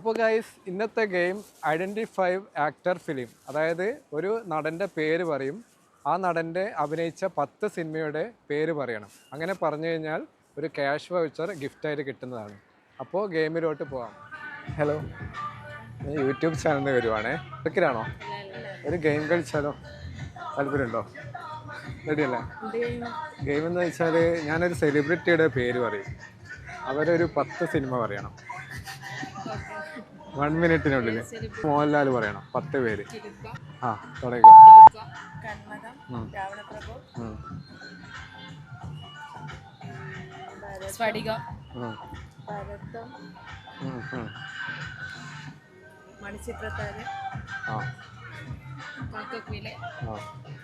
അപ്പോൾ ഗൈസ് ഇന്നത്തെ game identify actor film അതായത് ഒരു നടന്റെ പേര് പറയും. ആ നടന്റെ അഭിനയിച്ച പത്ത് സിനിമയുടെ പേര് പറയണം. അങ്ങനെ പറഞ്ഞു കഴിഞ്ഞാൽ ഒരു ക്യാഷ് വൗച്ചർ ഗിഫ്റ്റായിട്ട് കിട്ടുന്നതാണ്. അപ്പോൾ ഗെയിമിലോട്ട് പോവാം. ഹലോ ഞാൻ യൂട്യൂബ് ചാനലിൽ വരുവാണേ. തിരക്കിലാണോ? ഒരു ഗെയിം കളിച്ചാലോ? താല്പര്യമുണ്ടോ? റെഡിയല്ലേ ഗെയിം എന്ന് വെച്ചാൽ ഞാനൊരു സെലിബ്രിറ്റിയുടെ പേര് പറയും. അവരൊരു പത്ത് സിനിമ പറയണം. വൺ മിനിറ്റിനുള്ളിൽ മോഹൻലാൽ പറയണം. പത്ത് പേര്. ആ തുടങ്ങുക കന്മതം ഉം. രാവണപ്രഭു. ഉം, സ്ഫടികം. മണിച്ചിത്രത്താര്. കാക്കക്കുയിൽ.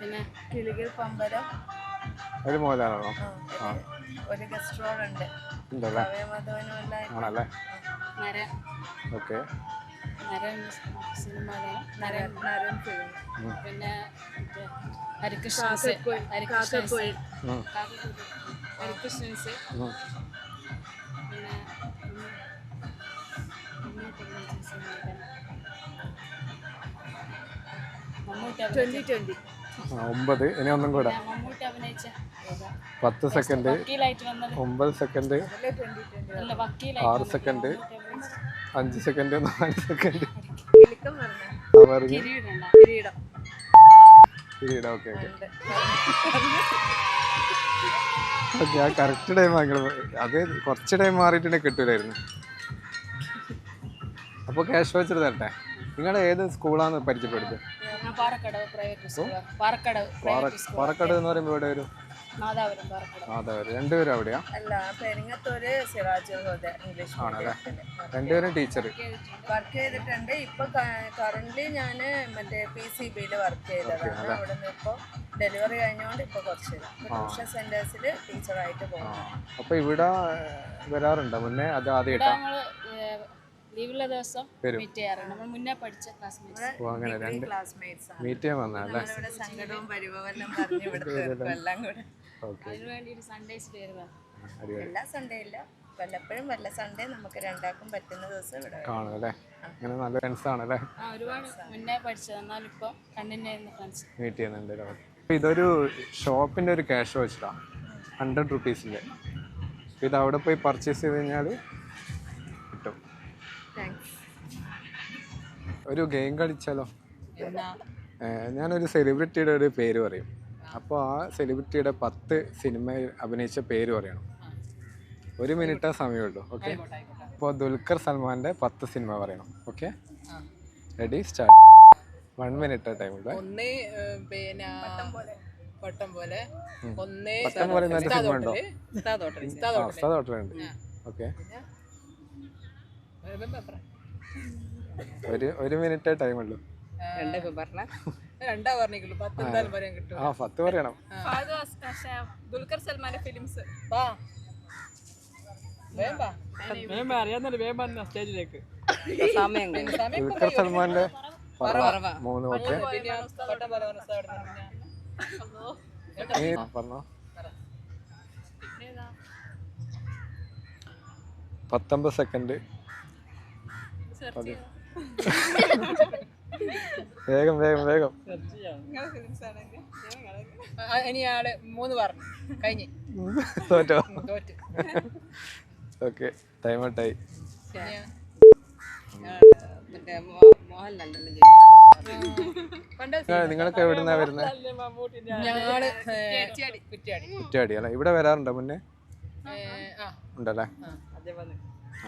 പിന്നെ കിളികൾ പമ്പരം. ഒരു മോഹൻലാലാണോ? ഒരു- ഗസ്റ്റ് റോൾ ഉണ്ട് ഉണ്ടല്ലേ ആണല്ലേ? ഓക്കെ. നരൻ നരൻ നരൻ ഫിലിം. പിന്നെ ഹരികൃഷ്ണൻസ് ഹരികൃഷ്ണൻസ്. ഹരികൃഷ്ണൻസ്. പിന്നെ ട്വന്റി ട്വന്റി. ഒമ്പത്. ഇനി ഒന്നും കൂടെ. മമ്മൂട്ടി അഭിനയിച്ച ഏതാ? പത്ത് സെക്കൻഡ്. ഒമ്പത് സെക്കൻഡ്. ആറ് സെക്കൻഡ്. അഞ്ച് സെക്കൻഡ് നാല് സെക്കൻഡ് പറഞ്ഞ? കിരീടം ഓക്കെ ഓക്കെ. ആ കറക്റ്റ് ടൈം നിങ്ങൾ അത് കുറച്ച് ടൈം മാറിയിട്ടുണ്ടെങ്കിൽ കിട്ടൂലായിരുന്നു. അപ്പോൾ ക്യാഷ് വെച്ചിട്ട് തരട്ടെ? നിങ്ങളുടെ ഏത് സ്കൂളാണ് പരിചയപ്പെടുത്തുക പാറക്കടവ് പാറക്കടവ് എന്ന് പറയുമ്പോൾ ഇവിടെ ഒരു അതെ രണ്ടുപേരും അവിടെയാ? അല്ല പെരിങ്ങത്തൂര് സിറാജ് ഇംഗ്ലീഷ് ആണല്ലേ? രണ്ടുപേരും ടീച്ചർ വർക്ക് ചെയ്തിട്ടുണ്ട്. ഇപ്പൊ കറന്റ് ഞാൻ മറ്റേ പി സി ബിയിൽ വർക്ക് ചെയ്തതാണ്. അവിടെ നിന്ന് ഇപ്പൊ ഡെലിവറി കഴിഞ്ഞോണ്ട് ഇപ്പൊ കുറച്ച് ട്യൂഷൻ സെന്റേഴ്സിൽ ടീച്ചറായിട്ട് പോകുന്നു. അപ്പോൾ ഇവിടെ വരാറുണ്ടോ? മുന്നേ അത് ആദ്യമായിട്ടാ? ലീവുള്ള ദിവസം മീറ്റ് ചെയ്യാറുണ്ട്. നമ്മൾ മുന്നേ പഠിച്ച ക്ലാസ്മേറ്റ്സ് ഓ രണ്ട് ക്ലാസ്മേറ്റ്സ് ആണ്. മീറ്റ് ചെയ്യാൻ വന്നതല്ലേ നമ്മളിവിടെ സങ്കടവും പരിഭവെല്ലാം പറഞ്ഞ് ഇവിടെ എല്ലാം കൂടെ. സൺഡേസ് എല്ലാ സൺഡേ ഇല്ല. വല്ലപ്പോഴും വല്ല സൺഡേ നമുക്ക് രണ്ടാക്കും പറ്റുന്ന ദിവസം ഇവിടെ വരും. കാണും അല്ലേ അങ്ങനെ നല്ല ഫ്രണ്ട്സ് ആണല്ലേ? ഒരുപാട് മുന്നേ പഠിച്ചത്. എന്നാലും ഇപ്പം കണ്ടിന്യൂ ചെയ്യുന്ന ഫ്രണ്ട്സ് മീറ്റ് ചെയ്യുന്നുണ്ട് ഇതൊരു ഷോപ്പിന്റെ ഒരു ക്യാഷ് വെച്ചിട്ടാണ് ഹൺഡ്രഡ് റുപ്പീസിന്റെ ഇത് അവിടെ പോയി പർച്ചേസ് ചെയ്ത് കഴിഞ്ഞാൽ കിട്ടും. താങ്ക്സ് ഒരു ഗെയിം കളിച്ചാലോ? ഞാനൊരു സെലിബ്രിറ്റിയുടെ ഒരു പേര് പറയും. അപ്പോൾ ആ സെലിബ്രിറ്റിയുടെ പത്ത് സിനിമയിൽ അഭിനയിച്ച പേര് പറയണം. ഒരു മിനിറ്റേ സമയമുള്ളൂ ഓക്കെ അപ്പോൾ ദുൽഖർ സൽമാന്റെ പത്ത് സിനിമ പറയണം okay ready start one minute time ഉണ്ട് ഒന്ന് പിന്നെ വട്ടം പോലെ. ഒന്ന് പട്ടം പോലെ നല്ല സിനിമ ഉണ്ടോ. ഉസ്താദ് ഹോട്ടലുണ്ട് ഓക്കെ ഒരു ഒരു മിനിറ്റ് ടൈം ഉള്ളൂ. രണ്ടൊക്കെ പറഞ്ഞ. രണ്ടാ പറഞ്ഞിട്ടുള്ളൂ പത്ത് എന്തായാലും പറയാൻ കിട്ടും. ആ പത്ത് പറയണം. ദുൽഖർ സൽമാന്റെ ഫിലിംസ് വാ. ദുൽഖർ. മൂന്ന് ഓക്കെ പറഞ്ഞ. പത്തൊമ്പത് സെക്കൻഡ് വേഗം വേഗം വേഗം. ഇനിയാൾ മൂന്ന് പറഞ്ഞു. കഴിഞ്ഞ്. തോറ്റോ? തോറ്റ്. ഓക്കെ ടൈം ഔട്ടായി. നിങ്ങളൊക്കെ എവിടുന്നാ വരുന്നത് കുറ്റ്യാടി. അല്ലേ? ഇവിടെ വരാറുണ്ടോ മുന്നേ? ഉണ്ടല്ലേ?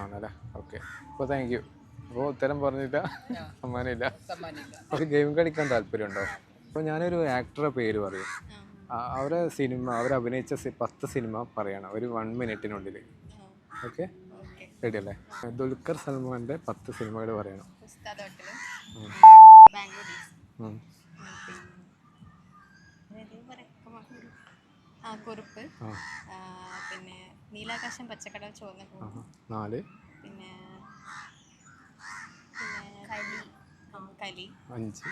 ആണല്ലേ? ഓക്കെ. അപ്പോൾ താങ്ക് യു അപ്പോൾ ഉത്തരം പറഞ്ഞില്ല. സമ്മാനമില്ല. ഒരു ഗെയിം കളിക്കാൻ താല്പര്യമുണ്ടോ? അപ്പോൾ ഞാനൊരു ആക്ടറുടെ പേര് പറയും. അവരെ സിനിമ അവർ അഭിനയിച്ച പത്ത് സിനിമ പറയണം. ഒരു വൺ മിനിറ്റിനുള്ളിൽ ഓക്കെ? റെഡി അല്ലേ ദുൽഖർ സൽമാന്റെ പത്ത് സിനിമകൾ പറയണം. കുറുപ്പ്. പിന്നെ നീലാകാശം പച്ചക്കടൽ ചുവന്ന നാല്. പിന്നെ അലി അഞ്ച്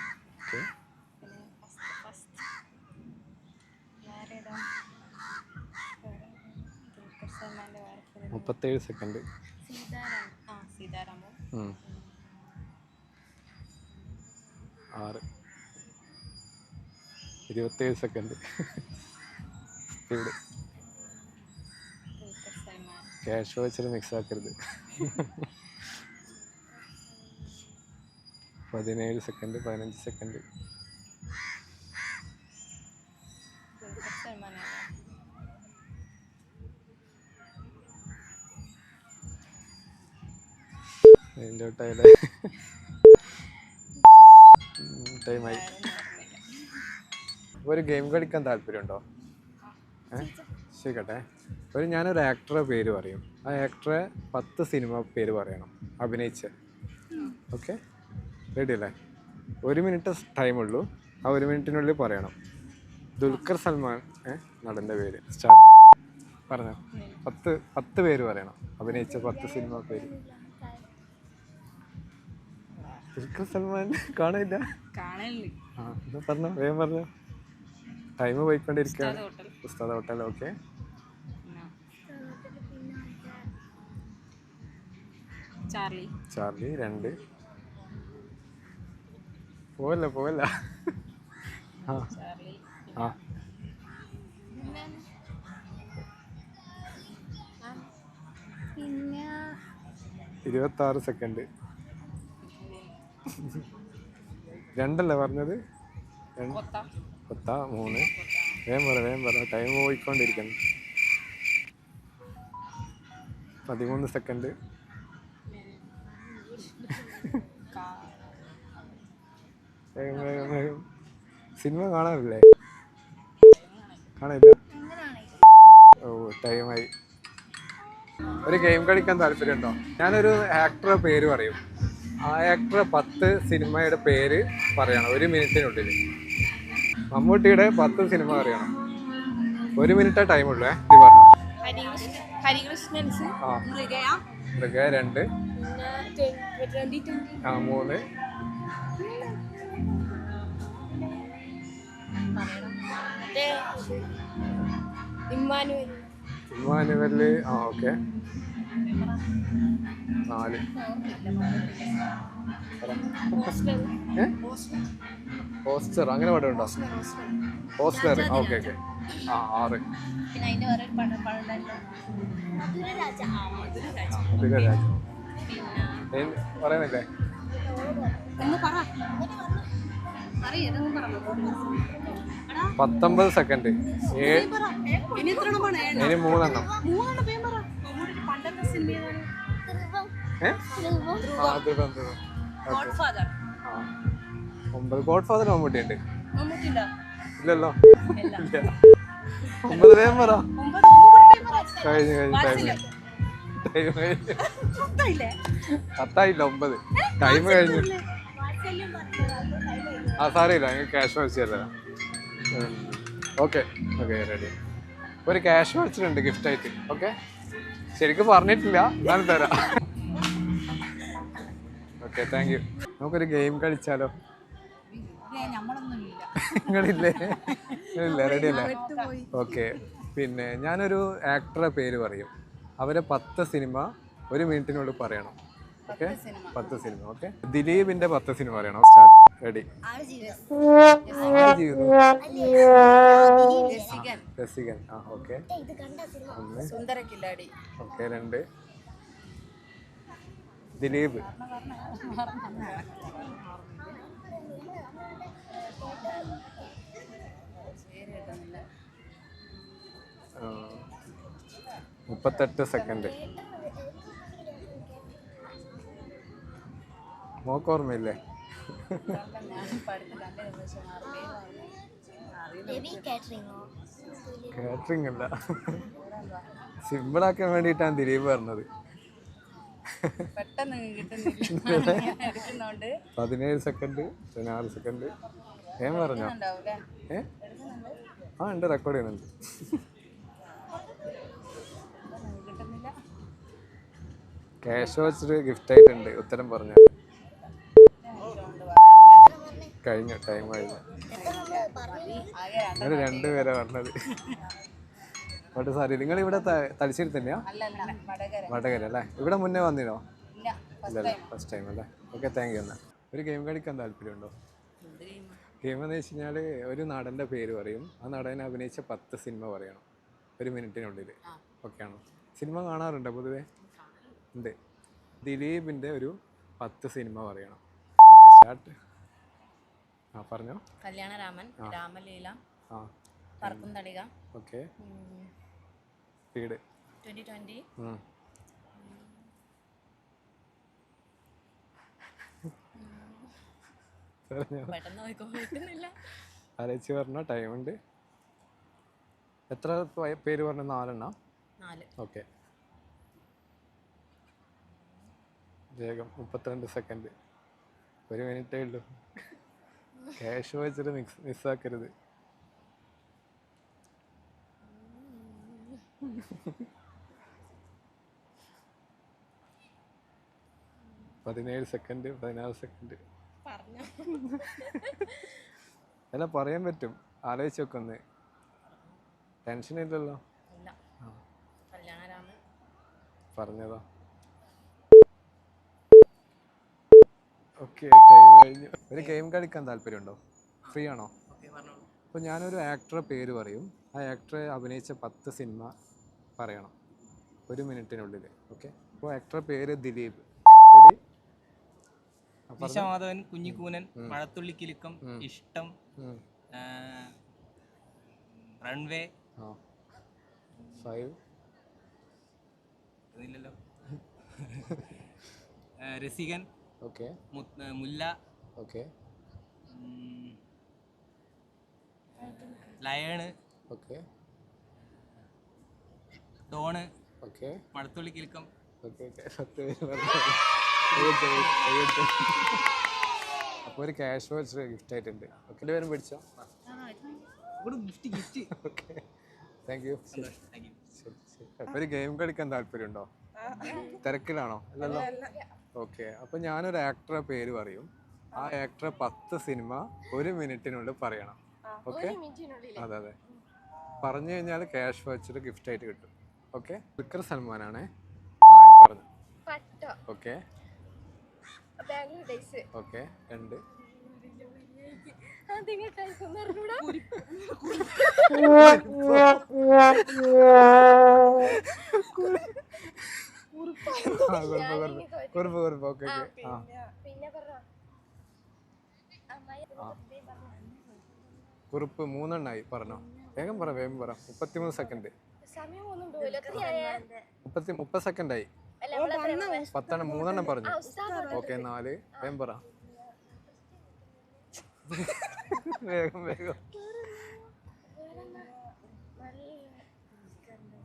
മുപ്പത്തേഴ് സെക്കൻഡ്. ആറ്. ഇരുപത്തേഴ് സെക്കൻഡ്. ഇവിടെ. ക്യാഷ് വെച്ചിട്ട് മിക്സ് ആക്കരുത്. പതിനേഴ് സെക്കൻഡ് പതിനഞ്ച് സെക്കൻഡ്. അതിന്റെ തൊട്ടായാലേ ടൈമായി. ഒരു ഗെയിം കളിക്കാൻ താല്പര്യമുണ്ടോ? ശരിക്കട്ടെ ഒരു ഞാനൊരു ആക്ടറെ പേര് പറയും. ആ ആക്ടറെ പത്ത് സിനിമ പേര് പറയണം. അഭിനയിച്ച്. ഓക്കെ? റെഡി അല്ലേ ഒരു മിനിറ്റ് ടൈമുള്ളൂ. ആ ഒരു മിനിറ്റിനുള്ളിൽ പറയണം. ദുൽഖർ സൽമാൻ നടന്റെ പേര്. സ്റ്റാർട്ട്. പറഞ്ഞോ. പത്ത് പത്ത് പേര് പറയണം. അഭിനയിച്ച പത്ത് സിനിമ പേര്. ദുൽഖർ സൽമാൻ കാണില്ല ആ പറഞ്ഞോ. വേഗം പറഞ്ഞോ. ടൈം പോയിക്കൊണ്ടിരിക്കുകയാണ്. ഉസ്താദ് ഹോട്ടൽ. ഓക്കെ. ചാർലി. ചാർലി രണ്ട്. പോവല്ല പോവല്ല. ആ. പിന്നെ? ഇരുപത്തി ആറ് സെക്കൻഡ്. രണ്ടല്ലേ പറഞ്ഞത്? പത്താ മൂന്ന്. വേം പറ വേം പറ. ടൈം പോയിക്കൊണ്ടിരിക്കണം പതിമൂന്ന് സെക്കൻഡ് വേഗം വേഗം വേഗം സിനിമ കാണാറില്ലേ? കാണില്ല ഓ ടൈമായി ഒരു ഗെയിം കളിക്കാൻ താല്പര്യമുണ്ടോ? ഞാനൊരു ആക്ടറെ പേര് പറയും. ആ ആക്ടറെ പത്ത് സിനിമയുടെ പേര് പറയണം. ഒരു മിനിറ്റിനുള്ളിൽ മമ്മൂട്ടിയുടെ പത്ത് സിനിമ അറിയണം ഒരു മിനിറ്റ് ടൈം ഇത് പറഞ്ഞു. മൃഗ രണ്ട്. ആ മൂന്ന്. ഇമ്മാനുവൽ ആ ഓക്കെ. നാല്. പോസ്റ്റർ അങ്ങനെ പടം ഉണ്ടോ? Poster okay okay. ആ ആറ്. പറയുന്നില്ലേ? പത്തൊമ്പത് സെക്കൻഡ് ഇനി മൂന്നെണ്ണം. ഒമ്പത് ഗോഡ് ഫാദർ മമ്മൂട്ടി ഉണ്ട്? ഇല്ലല്ലോ. ഇല്ല. ഇല്ല. ഒമ്പത് പേം പറ. കഴിഞ്ഞു കഴിഞ്ഞു ടൈം ടൈം കഴിഞ്ഞു. പത്തായില്ല ഒമ്പത്. ടൈം കഴിഞ്ഞു. ആ സാറിയില്ല നിങ്ങൾ ക്യാഷ് വാങ്ങിച്ചല്ല ഓക്കെ ഓക്കെ റെഡി ഒരു ക്യാഷ് വാങ്ങിച്ചിട്ടുണ്ട് ഗിഫ്റ്റ് ആയിട്ട്. ഓക്കെ ശരിക്കും പറഞ്ഞിട്ടില്ല. ഞാൻ തരാം. ഓക്കെ താങ്ക് യു നമുക്കൊരു ഗെയിം കളിച്ചാലോ? നിങ്ങളില്ലേ? ഇല്ല റെഡി അല്ലേ? ഓക്കെ പിന്നെ ഞാനൊരു ആക്ടറെ പേര് പറയും. അവരെ പത്ത് സിനിമ ഒരു മിനിറ്റിനുള്ളിൽ പറയണം. ഓക്കെ പത്ത് സിനിമ ഓക്കെ ദിലീപിന്റെ പത്ത് സിനിമ പറയണം. Start ready. രസികൻ. ആ ഓക്കെ. ഓക്കെ രണ്ട്. ദിലീപ്. മുപ്പത്തെട്ട് സെക്കൻഡ്. മോക്കോർമ്മയില്ലേ കാറ്ററിംഗോ അല്ല. സിമ്പിളാക്കാൻ വേണ്ടിയിട്ടാണ് ദിലീപ് പറഞ്ഞത്. പതിനേഴ് സെക്കൻഡ് പതിനാറ് സെക്കൻഡ് ഞാൻ പറഞ്ഞോ? ഏ? ആ ഉണ്ട്. റെക്കോർഡ് ചെയ്യുന്നുണ്ട്. ക്യാഷ് വെച്ചിട്ട് ഗിഫ്റ്റ് ആയിട്ടുണ്ട്. ഉത്തരം പറഞ്ഞു? കഴിഞ്ഞു ടൈം കഴിഞ്ഞു അങ്ങനെ രണ്ടുപേരെ പറഞ്ഞത് ബട്ട് സാറി നിങ്ങൾ ഇവിടെ തലശ്ശേരി തന്നെയാ? വടകര. അല്ലേ? ഇവിടെ മുന്നേ വന്നിനോ ഇല്ല ഇല്ലല്ലോ ഫസ്റ്റ് ടൈം അല്ലേ? ഓക്കെ താങ്ക് യു എന്നാൽ ഒരു ഗെയിം കളിക്കാൻ താല്പര്യമുണ്ടോ? ഗെയിം എന്ന് വെച്ച് കഴിഞ്ഞാൽ ഒരു നടന്റെ പേര് പറയും. ആ നടൻ അഭിനയിച്ച പത്ത് സിനിമ പറയണം. ഒരു മിനിറ്റിനുള്ളിൽ ഓക്കെ ആണോ? സിനിമ കാണാറുണ്ടോ പൊതുവേ? ഉണ്ട്. ദിലീപിന്റെ ഒരു പത്ത് സിനിമ പറയണം. ഓക്കെ സ്റ്റാർട്ട് പറഞ്ഞോ. കല്യാണരാമൻ രാമലീല ആ. Parakkum Thalika okay speed twenty twenty. ആലോചിച്ച് പറഞ്ഞോ ടൈമുണ്ട്. എത്ര പേര് പറഞ്ഞു? നാലെണ്ണം? നാല്. ഓക്കെ. വേഗം മുപ്പത്തിരണ്ട് സെക്കൻഡ്. ഒരു മിനിറ്റേ ഉള്ളൂ. ക്യാഷ് വെച്ചിട്ട് മിക്സ് മിസ്സാക്കരുത് പതിനേഴ് സെക്കൻഡ് പതിനാറ് സെക്കൻഡ് അല്ല പറയാൻ പറ്റും. ആലോചിച്ച് നോക്കൊന്ന് ടെൻഷൻ ഇല്ലല്ലോ. പറഞ്ഞതാ? ഓക്കെ ടൈം കഴിഞ്ഞു. ഒരു ഗെയിം കളിക്കാൻ താല്പര്യമുണ്ടോ? ഫ്രീ ആണോ? അപ്പോൾ ഞാനൊരു ആക്ടറെ പേര് പറയും. ആ ആക്ടറെ അഭിനയിച്ച പത്ത് സിനിമ പറയണം. ഒരു മിനിറ്റിനുള്ളിൽ ഓക്കെ അപ്പോൾ ആക്ടറെ പേര് ദിലീപ്. റെഡി വിശ്വമാധവൻ കുഞ്ഞിക്കൂനൻ മഴത്തുള്ളിക്കിലുക്കം ഇഷ്ടം ആ, റൺവേ ഫൈവ്. ഇല്ലല്ലോ Rasikan. Okay. Mulla. Okay. Lion. Okay. Don. Okay. Mazhathullikkilukkam കിൽക്കം. അപ്പൊ ഒരു ക്യാഷ് വാച്ച് ഗിഫ്റ്റ് ആയിട്ടുണ്ട്. ഓക്കെ പേരും പിടിച്ചോ gift gift okay. Thank you ഒരു ഗെയിം കളിക്കാൻ താല്പര്യമുണ്ടോ? തിരക്കിലാണോ? അല്ലല്ലോ. ഓക്കെ. അപ്പോൾ ഞാനൊരു ആക്ടറെ പേര് പറയും. ആ ആക്ടറെ പത്ത് സിനിമ ഒരു മിനിറ്റിനുള്ളിൽ പറയണം. ഓക്കെ? അതെ അതെ. പറഞ്ഞു കഴിഞ്ഞാൽ ക്യാഷ് വെച്ചിട്ട് ഗിഫ്റ്റ് ആയിട്ട് കിട്ടും. ഓക്കെ? ദുൽഖർ സൽമാനാണേ? ആ പറഞ്ഞു. ഓക്കെ. ഓക്കെ രണ്ട്. അതിങ്ങനെ കുറുപ്പ് കുറുപ്പ് കുറുപ്പ് കുറുപ്പ് ഓക്കെ ഓക്കെ. ആ. കുറിപ്പ് മൂന്നെണ്ണായി. പറഞ്ഞോ. വേഗം പറ വേഗം പറ. മുപ്പത്തിമൂന്ന് സെക്കൻഡ് മുപ്പത്തി മുപ്പത് സെക്കൻഡായി പത്തെണ്ണം മൂന്നെണ്ണം പറഞ്ഞു. ഓക്കെ നാല്. വേഗം പറ. വേഗം വേഗം.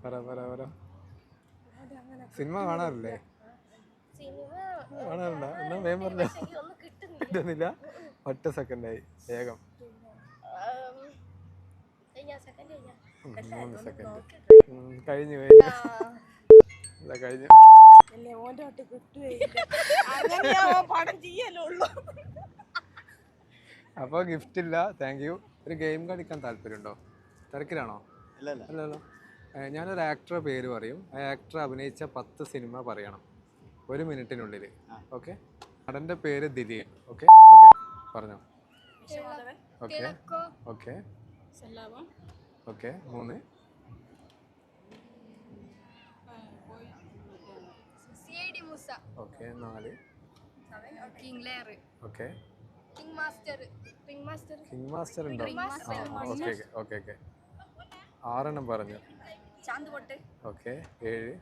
പറ പറ പറ. സിനിമ കാണാറില്ലേ? സിനിമ കാണാറുണ്ടോ? എന്നാ വേഗം പറഞ്ഞോ? ഒന്നും കിട്ടുന്നില്ല. ഒറ്റ സെക്കൻഡായി വേഗം. മൂന്ന് സെക്കൻഡ് കഴിഞ്ഞു കഴിഞ്ഞു. അപ്പൊ കഴിഞ്ഞു. അപ്പോൾ ഗിഫ്റ്റ് ഇല്ല താങ്ക് യു ഒരു ഗെയിം കളിക്കാൻ താല്പര്യമുണ്ടോ? തിരക്കിലാണോ? അല്ലല്ലോ. ഞാനൊരു ആക്ടറെ പേര് പറയും. ആ ആക്ടർ അഭിനയിച്ച പത്ത് സിനിമ പറയണം. ഒരു മിനിറ്റിനുള്ളിൽ ഓക്കെ? നടന്റെ പേര് ദിലീപ് ഓക്കെ? ഓക്കെ. പറഞ്ഞോ. ഓക്കെ. ഓക്കെ. ഓക്കെ. മൂന്ന്. ഓക്കെ. നാല്. Okay. King master. King master ഉണ്ടോ? ഓക്കെ. Okay okay. ആറെണ്ണം പറഞ്ഞു. ചാന്ത് പൊട്ട്. ഓക്കെ ഏഴ്.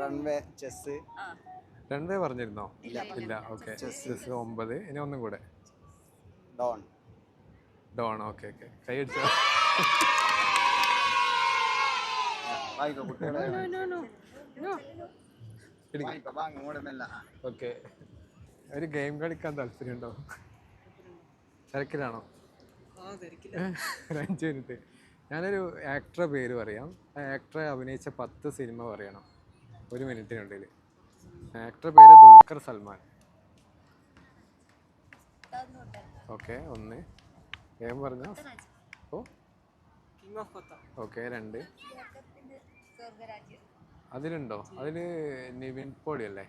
റൺവേ ചെസ് റൺവേ പറഞ്ഞിരുന്നോ? ഇല്ല ഓക്കെ ചെസ് ഒമ്പത്. ഇനി ഒന്നും കൂടെ. ഡോൺ. Don okay okay. കൈ അടിച്ചോ? വായിക്കോ കുട്ടികളെ. പിടിക്ക്. വായിക്കോ വാങ്ങ മൂടമല്ല ഓക്കെ. ഒരു ഗെയിം കളിക്കാൻ താല്പര്യമുണ്ടോ? തിരക്കിലാണോ? ഒരു അഞ്ച് മിനിറ്റ് ഞാനൊരു ആക്ടറെ പേര് പറയാം. ആ ആക്ടറെ അഭിനയിച്ച പത്ത് സിനിമ പറയണം. ഒരു മിനിറ്റിനുള്ളിൽ ആക്ടറെ പേര് ദുൽഖർ സൽമാൻ. ഓക്കെ ഒന്ന്. ഏം പറഞ്ഞു. ഓ. ഓക്കെ രണ്ട്. അതിലുണ്ടോ? അതിൽ നിവിൻ പോളി അല്ലേ.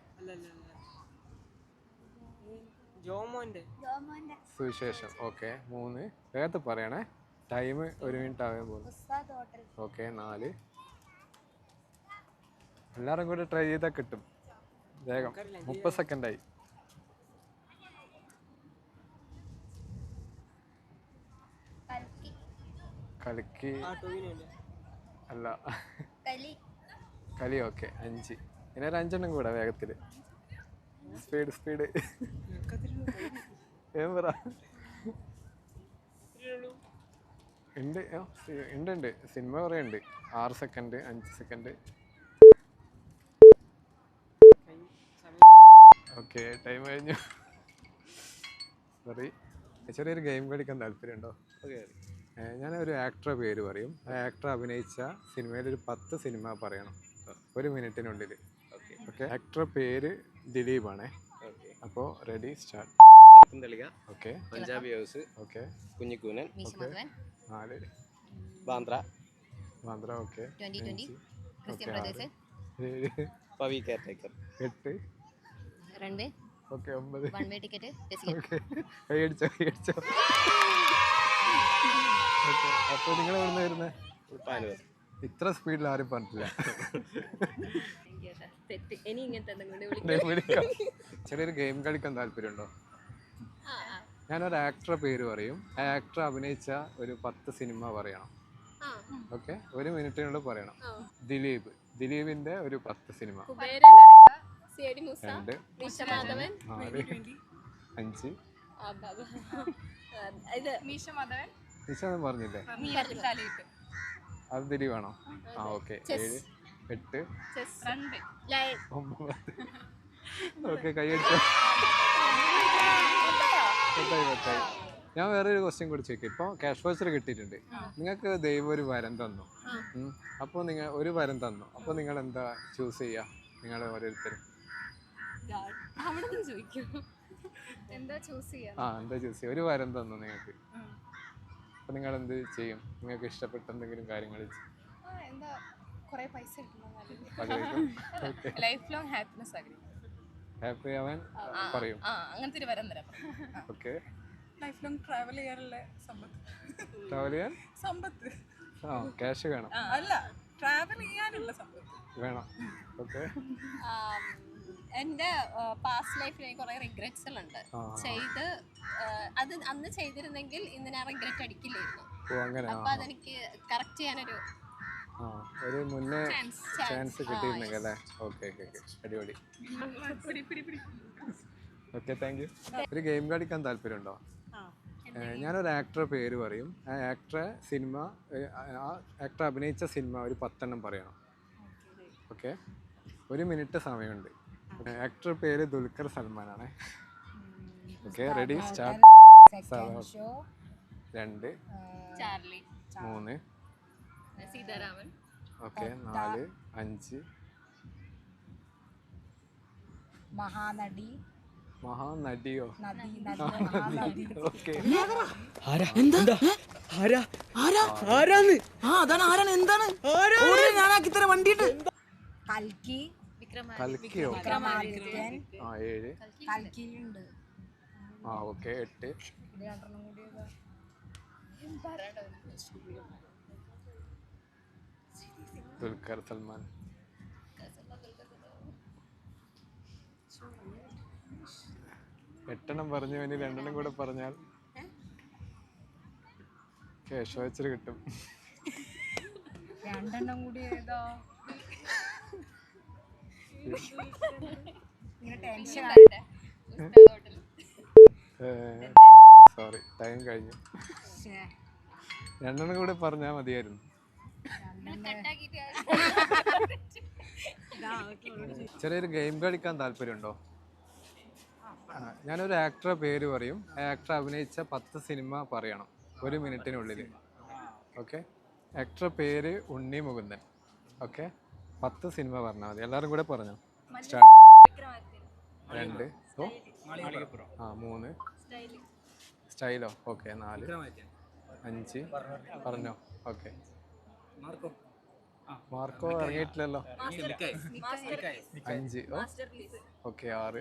സുവിശേഷം. ഓക്കെ മൂന്ന്. വേഗത്ത് പറയണേ. ടൈം ഒരു മിനിറ്റ് ആകാൻ പോകുന്നു. ഓക്കെ നാല്. എല്ലാവരും കൂടി ട്രൈ ചെയ്താൽ കിട്ടും. വേഗം. മുപ്പത് സെക്കൻഡായി കളിക്ക് അല്ല. കലി. കളി ഓക്കെ അഞ്ച്. ഇനി ഒരു അഞ്ചെണ്ണം കൂടെ വേഗത്തിൽ സ്പീഡ് സ്പീഡ് ഏം പറ. ഉണ്ട് ഉണ്ട് ഉണ്ട് സിനിമ കുറേ ഉണ്ട് ആറ് സെക്കൻഡ് അഞ്ച് സെക്കൻഡ് ഓക്കെ ടൈം കഴിഞ്ഞു. സോറി ചെറിയൊരു ഗെയിം കളിക്കാൻ താല്പര്യമുണ്ടോ ഞാൻ ഒരു ആക്ടറെ പേര് പറയും. ആ ആക്ടർ അഭിനയിച്ച സിനിമയിൽ ഒരു പത്ത് സിനിമ പറയണം. ഒരു മിനിറ്റിനുള്ളിൽ ഓക്കെ. ആക്ടറെ പേര് ദിലീപാണേ. അപ്പോൾ ready start Parakkum Thalika okay. Punjabi house. Okay. Kunjikoonan. Okay. നാല്. Bandra. Bandra okay. Pavi caretaker എട്ട്. രണ്ട്. ഓക്കെ ഒമ്പത്. One way ticket okay. കൈയടിച്ചോ കൈയടിച്ചോ ഓക്കെ. അപ്പോൾ നിങ്ങൾ എവിടെ നിന്ന് വരുന്നത് ഇത്ര സ്പീഡിൽ ആരും പറഞ്ഞിട്ടില്ല. തെറ്റ്. ഇനി ഇങ്ങനത്തെ എന്തെങ്കിലും വിളിക്കാം. ചെറിയൊരു ഗെയിം കളിക്കാൻ താല്പര്യമുണ്ടോ? ഞാനൊരു ആക്ടറെ പേര് പറയും. ആ ആക്ടർ അഭിനയിച്ച ഒരു പത്ത് സിനിമ പറയണം. ഓക്കെ ഒരു മിനിറ്റിനുള്ളിൽ പറയണം. ദിലീപ്. ദിലീപിന്റെ ഒരു പത്ത് സിനിമ രണ്ട്. നാല് അഞ്ച്. മീശ പറഞ്ഞില്ലേ? അത് ദിലീപാണോ? ആ ഓക്കെ ഏഴ്. എട്ട്. ഒമ്പത്. ഓക്കെ കൈയടിച്ചോ പത്തായി പത്തായി. ഞാൻ വേറൊരു ക്വസ്റ്റ്യൻ കൂടി ചോദിക്കും. ഇപ്പോൾ ക്യാഷ് വൗച്ചർ കിട്ടിയിട്ടുണ്ട്. നിങ്ങൾക്ക് ദൈവം ഒരു വരം തന്നു. അപ്പോൾ നിങ്ങൾ ഒരു വരം തന്നു. അപ്പോൾ നിങ്ങൾ എന്താ ചൂസ് ചെയ്യുക നിങ്ങൾ ഓരോരുത്തരും. എന്താ ചൂസ് ചെയ്യാ? ആ എന്താ ചൂസ് ചെയ്യുക ഒരു വരം തന്നു നിങ്ങൾക്ക്. അപ്പോൾ നിങ്ങൾ എന്ത് ചെയ്യും? നിങ്ങൾക്ക് ഇഷ്ടപ്പെട്ട എന്തെങ്കിലും കാര്യങ്ങൾ എന്താ? കൊറേ പൈസ ഓക്കെ ലൈഫ് ലോങ് ഹാപ്പിനെസ് ആഗ്രഹിക്കും ഹാപ്പി ആവാൻ പറയും. ആ അങ്ങനത്തെ ഒരു വരം തരാം. ഓക്കെ ലൈഫ് ലോങ് ട്രാവൽ ചെയ്യാനുള്ള സമ്പത്ത്. ട്രാവൽ ചെയ്യാൻ? സമ്പത്ത്. ആ ക്യാഷ് വേണം. അല്ല ട്രാവൽ ചെയ്യാനുള്ള സമ്പത്ത്. വേണം. ഓക്കെ എന്റെ പാസ്റ്റ് ലൈഫിൽ എനിക്ക് കുറേ റിഗ്രറ്റ്സ് ഉണ്ട് ചെയ്ത് അത് അന്ന് ചെയ്തിരുന്നെങ്കിൽ ഇന്ന് ഞാൻ റിഗ്രറ്റ് അടിക്കില്ലായിരുന്നു. അപ്പൊ അതെനിക്ക് കറക്റ്റ് ചെയ്യാനൊരു ആ ഒരു മുന്നേ ചാൻസ് ചാൻസ് കിട്ടിയിരുന്നെങ്കിൽ അല്ലേ? ഓക്കെ ഓക്കെ ഓക്കെ അടിപൊളി. ഓക്കെ താങ്ക് യു ഒരു ഗെയിം കളിക്കാൻ താല്പര്യമുണ്ടോ? ഞാനൊരു ആക്ടറെ പേര് പറയും. ആ ആക്ടറെ സിനിമ ആ ആക്ടർ അഭിനയിച്ച സിനിമ ഒരു പത്തെണ്ണം പറയണം. ഓക്കെ. ഒരു മിനിറ്റ് സമയമുണ്ട്. ആക്ടർ പേര് ദുൽഖർ സൽമാനാണ്. ഓക്കെ റെഡി സ്റ്റാർട്ട് രണ്ട് ചാർലി. മൂന്ന് സീതാരാമൻ. ഓക്കെ നാല് അഞ്ച്. മഹാനടി. മഹാനടിയോ? ഇത്ര വണ്ടിയിട്ട്. കൽക്കി. കൽക്കിയോ? ആ ഏഴ്. കൽക്കിയിലുണ്ട് ആ ഓക്കെ എട്ട് ഇത് രണ്ടെണ്ണം കൂടി ഏതാ? ദുൽഖർ സൽമാൻ എട്ടെണ്ണം പറഞ്ഞു ഇനി രണ്ടെണ്ണം കൂടെ പറഞ്ഞാൽ കേശവ വച്ചിട്ട് കിട്ടും. രണ്ടെണ്ണം കൂടി ഏതാ? ഇങ്ങനെ ടെൻഷൻ സോറി ടൈം കഴിഞ്ഞു. രണ്ടെണ്ണം കൂടെ പറഞ്ഞാൽ മതിയായിരുന്നു. ചെറിയൊരു ഗെയിം കളിക്കാൻ താല്പര്യമുണ്ടോ? ഞാനൊരു ആക്ടറെ പേര് പറയും. ആക്ടർ അഭിനയിച്ച പത്ത് സിനിമ പറയണം. ഒരു മിനിറ്റിനുള്ളിൽ. ഓക്കെ ആക്ടറെ പേര് ഉണ്ണി മുകുന്ദൻ. ഓക്കെ പത്ത് സിനിമ പറഞ്ഞാൽ മതി. എല്ലാവരും കൂടെ പറഞ്ഞു? സ്റ്റാർട്ട് രണ്ട്. ആ മൂന്ന്. സ്റ്റൈലോ. ഓക്കെ നാല്. അഞ്ച്. പറഞ്ഞോ. Okay Marco? മാർക്കോ ഇറങ്ങിയിട്ടില്ലല്ലോ അഞ്ച്. ഓക്കെ ആറ്.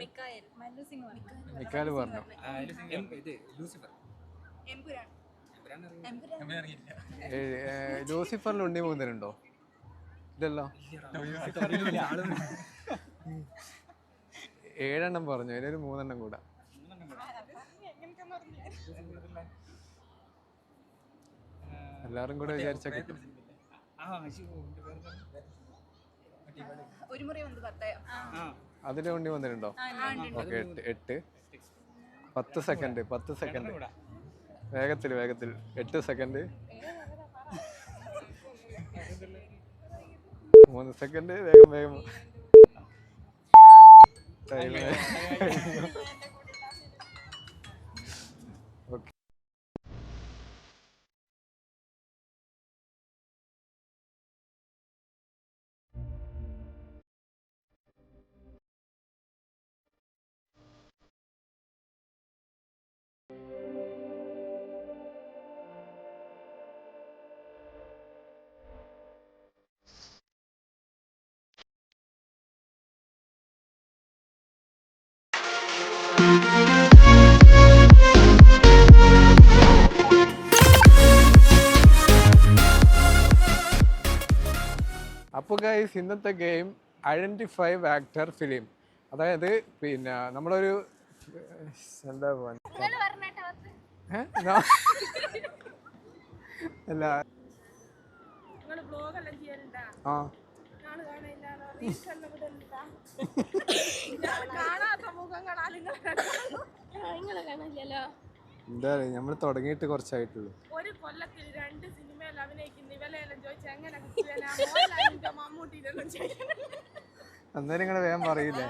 മിക്കാൽ പറഞ്ഞു. ലൂസിഫറിൽ ഉണ്ണി മൂന്നരുണ്ടോ ഇല്ലല്ലോ. ഏഴെണ്ണം പറഞ്ഞു. അതിലൊരു മൂന്നെണ്ണം കൂടെ. എല്ലാരും കൂടെ. വിചാരിച്ച കിട്ടും ഒരു മുറി വന്ന് പത്തയം അതിൽ ഉണ്ണി വന്നിട്ടുണ്ടോ? ഓക്കെ എട്ട് എട്ട്. പത്ത് സെക്കൻഡ് പത്ത് സെക്കൻഡ്. വേഗത്തിൽ വേഗത്തിൽ. എട്ട് സെക്കൻഡ്. മൂന്ന് സെക്കൻഡ് വേഗം വേഗം. അപ്പോൾ ഗൈസ് ഇന്നത്തെ ഗെയിം ഐഡന്റിഫൈ ആക്ടർ ഫിലിം അതായത് പിന്നെ നമ്മളൊരു എന്താ അല്ല. ആ. എന്താ നമ്മൾ തുടങ്ങിയിട്ട് കുറച്ചായിട്ടുള്ളൂ. ഒരു കൊല്ലത്തിൽ രണ്ട് അന്നേരം നിങ്ങൾ വേഗം പറയില്ലേ?